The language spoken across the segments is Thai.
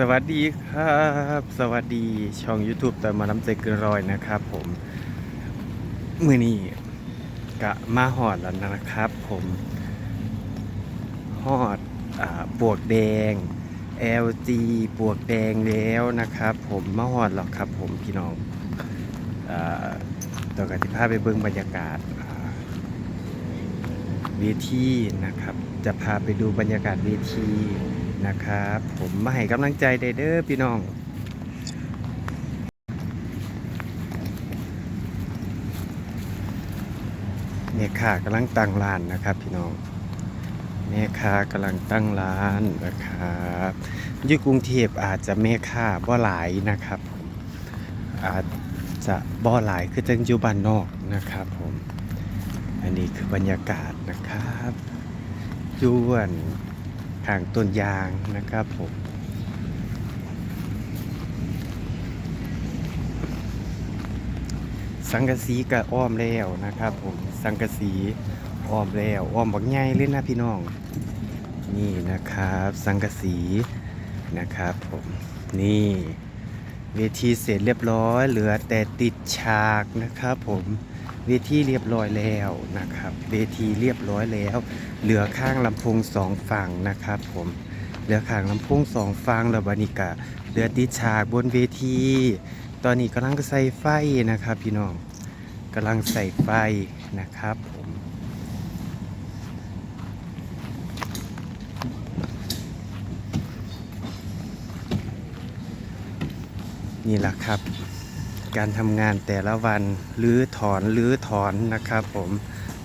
สวัสดีครับ สวัสดีช่อง YouTube แต่มาล้ำใจเกินร้อยนะครับผมมือนี้กะมาหอดแล้วนะครับผมหอดอ่าปวกแดง LG ปวกแดงแล้วนะครับผมมาหอดแล้วครับผมพี่น้องอ่าต่อกันที่ภาพไปเบิ่งบรรยากาศเวทีนะครับ จะพาไปดูบรรยากาศเวที นะครับ ผมมาให้กำลังใจเด้อเด้อพี่น้องเมค่ากำลังตั้งร้านนะครับพี่น้องเมค่ากำลังตั้งร้านนะครับอยู่กรุงเทพอาจจะเมค่าบ่หลายนะครับ อาจจะบ่หลายคือจังอยู่บ้านนอกนะครับผม อันนี้คือบรรยากาศนะครับจวน ทางต้นยางนะครับผมสังกะสีก็อ้อมแล้วนะครับผมสังกะสีอ้อมแล้วอ้อมบักใหญ่เลยนะพี่น้อง นี่นะครับ สังกะสีนะครับผมนี่ เวทีเสร็จเรียบร้อย เหลือแต่ติดฉากนะครับผมเวทีเรียบร้อยแล้วนะครับ เวทีเรียบร้อยแล้ว เหลือข้างลำโพงสองฝั่งนะครับ ผมเหลือข้างลำโพงสองฝั่งแล้วบานิกะเหลือติดฉากบนเวที ตอนนี้กำลังใส่ไฟนะครับ พี่น้องกำลังใส่ไฟนะครับผม นี่แหละครับ การทำงานแต่ละวันลื้อถอนลื้อถอนนะครับ ผม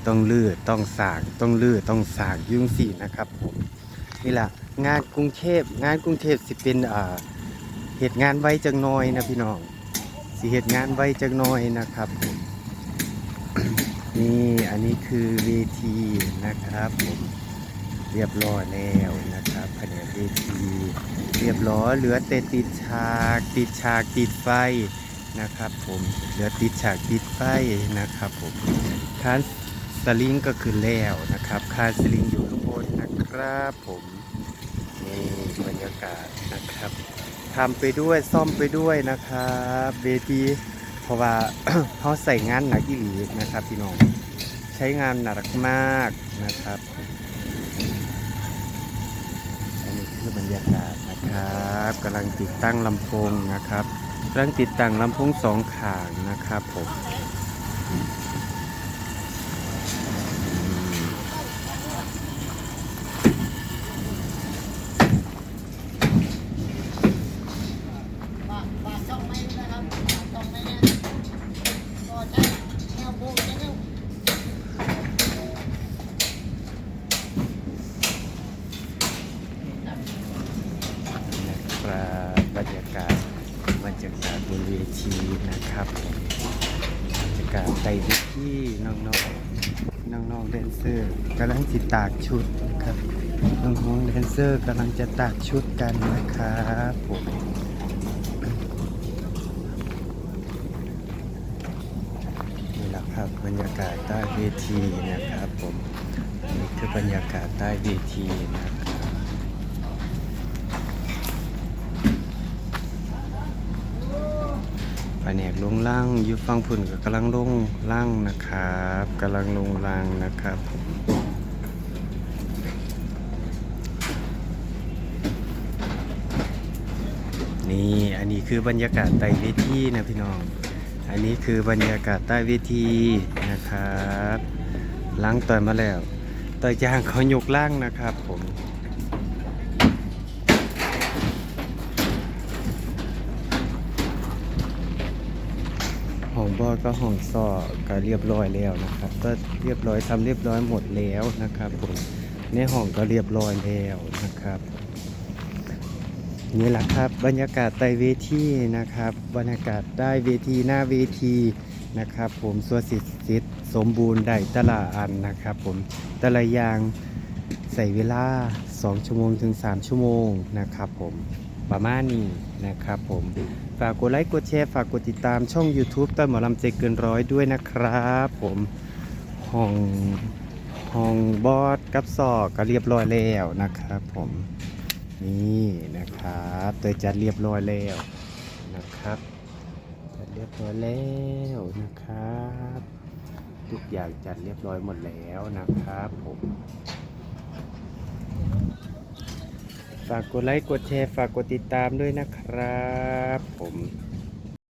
ต้องลื้อต้องสากต้องลื้อต้องสากยุ่งสีนะครับผมนี่แหละงานกรุงเทพงานกรุงเทพสิเป็นเหตุงานไว้จังน้อยนะพี่น้องสิเหตุงานไว้จักหน้อยนะครับผมนี่อันนี้คือเวทีนะครับผม เรียบร้อยแล้วนะครับแผนเวทีเรียบร้อยเหลือแต่ติดฉากติดฉากติดไฟนะครับผมเหลือติดฉากติดไฟนะครับผมคานสลิงก็คือแล้วนะครับคานสลิงอยู่ข้างบนนะครับผมนี่บรรยากาศนะครับทำไปด้วยซ่อมไปด้วยนะครับเวทีเพราะว่าเขาใส่งานหนักอีหลีนะครับพี่น้องใช้งานหนักมากนะครับ อันนี้ คือบรรยากาศนะครับกำลังติดตั้งลำโพงนะครับกำลังติดตั้งลำโพงสองขางนะครับผมอืม ฝากฝากช่องไม้ด้วยนะครับฝากช่องไม้เนี่ยก็ใช้แนวโบว์แนว นะครับบรรยากาศบรรยากาศบนเว ทีนะครับผมบรรยากาศใส่วิธีน้องๆน้องๆแดนเซอร์กำลังจิตากชุดนะครับน้องๆแดนเซอร์กำลังจะตากชุดกันนะครับผมนี่แหละครับบรรยากาศใต้เวทีนะครับผมนี่คือบรรยากาศใต้เวทีนะครับ แผนกลงล่างอยู่ฟังผุ่นก็กำลังลงล่างนะครับกำลังลงล่างนะครับนี่อันนี้คือบรรยากาศใต้เวทีนะพี่น้อง อันนี้คือบรรยากาศใต้เวทีนะครับล้างต่อยมาแล้วต่อยยางเขายกล่างนะครับผม ห้องบอดก็ห้องซอก็เรียบร้อยแล้วนะครับ ก็เรียบร้อยทำเรียบร้อยหมดแล้วนะครับผมในห้องก็เรียบร้อยแล้วนะครับนี่แหละครับบรรยากาศใต้เวทีนะครับ บรรยากาศใต้เวทีหน้าเวทีนะครับ ผมส่วนสิทธิ์สิทธิ์สมบูรณ์ได้ตละอันนะครับ ผมแต่ละอย่างใส่เวลา 2 ชั่วโมงถึง 3 ชั่วโมงนะครับ ผมประมาณนี้นะครับ ผม ฝากกดไลค์กดแชร์ฝากกดติดตามช่อง YouTube ต้นหมอลำเจเกินร้อยด้วยนะครับผมห้องห้องบอสกับซอกก็เรียบร้อยแล้วนะครับผมนี่นะครับตัวจัดเรียบร้อยแล้วนะครับจัดเรียบร้อยแล้วนะครับ ทุกอย่างจัดเรียบร้อยหมดแล้วนะครับผม ฝากกดไลค์ กดแชร์ ฝากกดติดตามด้วยนะครับผม